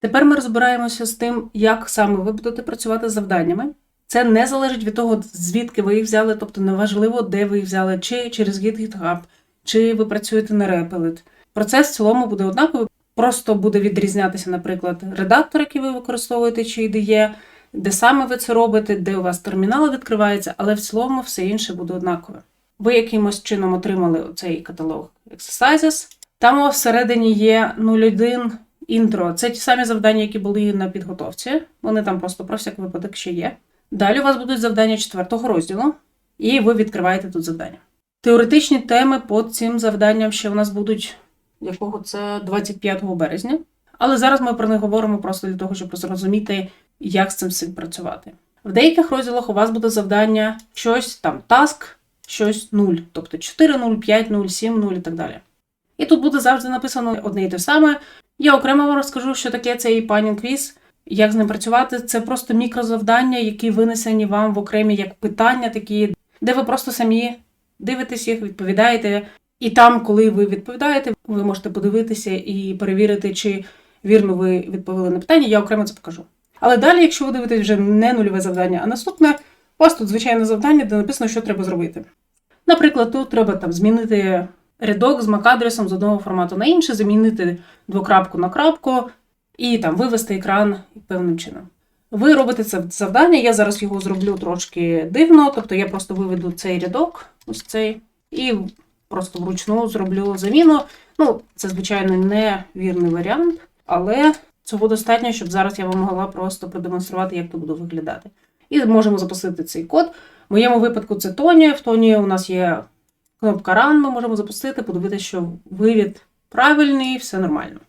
Тепер ми розбираємося з тим, як саме ви будете працювати з завданнями. Це не залежить від того, звідки ви їх взяли, тобто неважливо, де ви їх взяли, чи через GitHub, чи ви працюєте на Replit. Процес в цілому буде однаковий, просто буде відрізнятися, наприклад, редактор, який ви використовуєте, чи IDE, де саме ви це робите, де у вас термінал відкривається, але в цілому все інше буде однакове. Ви якимось чином отримали цей каталог Exercises. Там у всередині є 01 інтро. Це ті самі завдання, які були на підготовці. Вони там просто про всяк випадок ще є. Далі у вас будуть завдання четвертого розділу, і ви відкриваєте тут завдання. Теоретичні теми по цим завданням ще у нас будуть, якого це 25 березня. Але зараз ми про них говоримо просто для того, щоб зрозуміти, як з цим всім працювати. В деяких розділах у вас буде завдання щось там task, щось 0, тобто 4, 0, 5, 0, 7, 0 і так далі. І тут буде завжди написано одне і те саме. Я окремо вам розкажу, що таке цей панінг квіз, як з ним працювати. Це просто мікрозавдання, які винесені вам в окремі як питання, такі, де ви просто самі дивитесь їх, відповідаєте. І там, коли ви відповідаєте, ви можете подивитися і перевірити, чи вірно ви відповіли на питання. Я окремо це покажу. Але далі, якщо ви дивитесь вже не нульове завдання, а наступне, у вас тут звичайне завдання, де написано, що треба зробити. Наприклад, тут треба там змінити рядок з MAC-адресом з одного формату на інший, замінити двокрапку на крапку і там вивести екран певним чином. Ви робите це завдання, я зараз його зроблю трошки дивно, тобто я просто виведу цей рядок, ось цей, і просто вручну зроблю заміну. Ну, це, звичайно, не вірний варіант, але цього достатньо, щоб зараз я вам могла просто продемонструвати, як це буде виглядати. І можемо запустити цей код. В моєму випадку це Тоні. В Тоні у нас є кнопка Run, ми можемо запустити, подивитися, що вивід правильний, все нормально.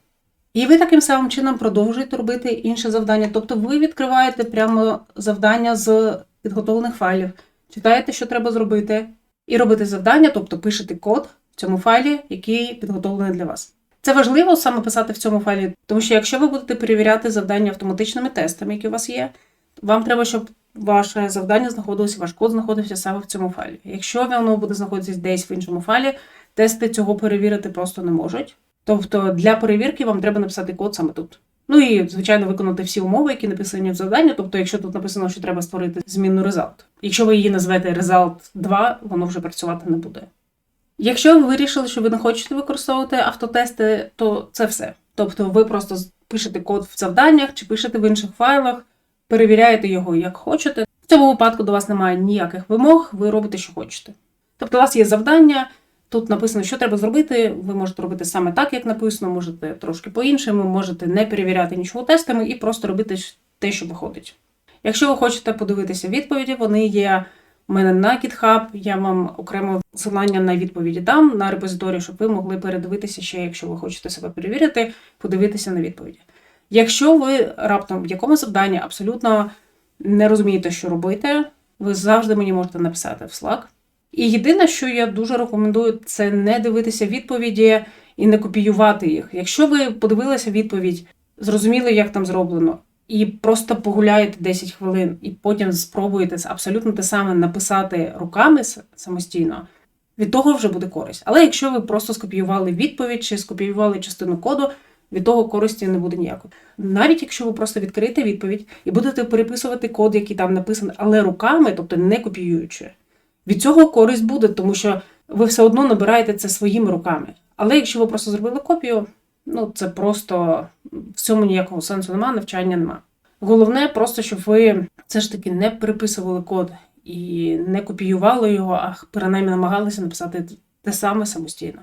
І ви таким самим чином продовжуєте робити інше завдання. Тобто ви відкриваєте прямо завдання з підготовлених файлів, читаєте, що треба зробити, і робите завдання, тобто пишете код в цьому файлі, який підготовлений для вас. Це важливо саме писати в цьому файлі, тому що якщо ви будете перевіряти завдання автоматичними тестами, які у вас є, вам треба, щоб ваше завдання знаходилося, ваш код знаходився саме в цьому файлі. Якщо воно буде знаходитися десь в іншому файлі, тести цього перевірити просто не можуть. Тобто для перевірки вам треба написати код саме тут. Ну і, звичайно, виконати всі умови, які написані в завданні. Тобто, якщо тут написано, що треба створити змінну result. Якщо ви її назвете result 2, воно вже працювати не буде. Якщо ви вирішили, що ви не хочете використовувати автотести, то це все. Тобто ви просто пишете код в завданнях чи пишете в інших файлах, перевіряєте його як хочете. В цьому випадку до вас немає ніяких вимог, ви робите, що хочете. Тобто, у вас є завдання, тут написано, що треба зробити. Ви можете робити саме так, як написано, можете трошки по-іншому, можете не перевіряти нічого тестами і просто робити те, що виходить. Якщо ви хочете подивитися відповіді, вони є у мене на GitHub, я вам окремо посилання на відповіді дам на репозиторію, щоб ви могли передивитися ще, якщо ви хочете себе перевірити, подивитися на відповіді. Якщо ви раптом в якомусь завданні абсолютно не розумієте, що робити, ви завжди мені можете написати в Slack. І єдине, що я дуже рекомендую, це не дивитися відповіді і не копіювати їх. Якщо ви подивилися відповідь, зрозуміли, як там зроблено, і просто погуляєте 10 хвилин, і потім спробуєте абсолютно те саме написати руками самостійно, від того вже буде користь. Але якщо ви просто скопіювали відповідь чи скопіювали частину коду, від того користі не буде ніякої. Навіть якщо ви просто відкриєте відповідь і будете переписувати код, який там написаний, але руками, тобто не копіюючи, від цього користь буде, тому що ви все одно набираєте це своїми руками. Але якщо ви просто зробили копію, ну це просто в цьому ніякого сенсу немає, навчання нема. Головне, просто щоб ви все ж таки не переписували код і не копіювали його, а принаймні намагалися написати те саме самостійно.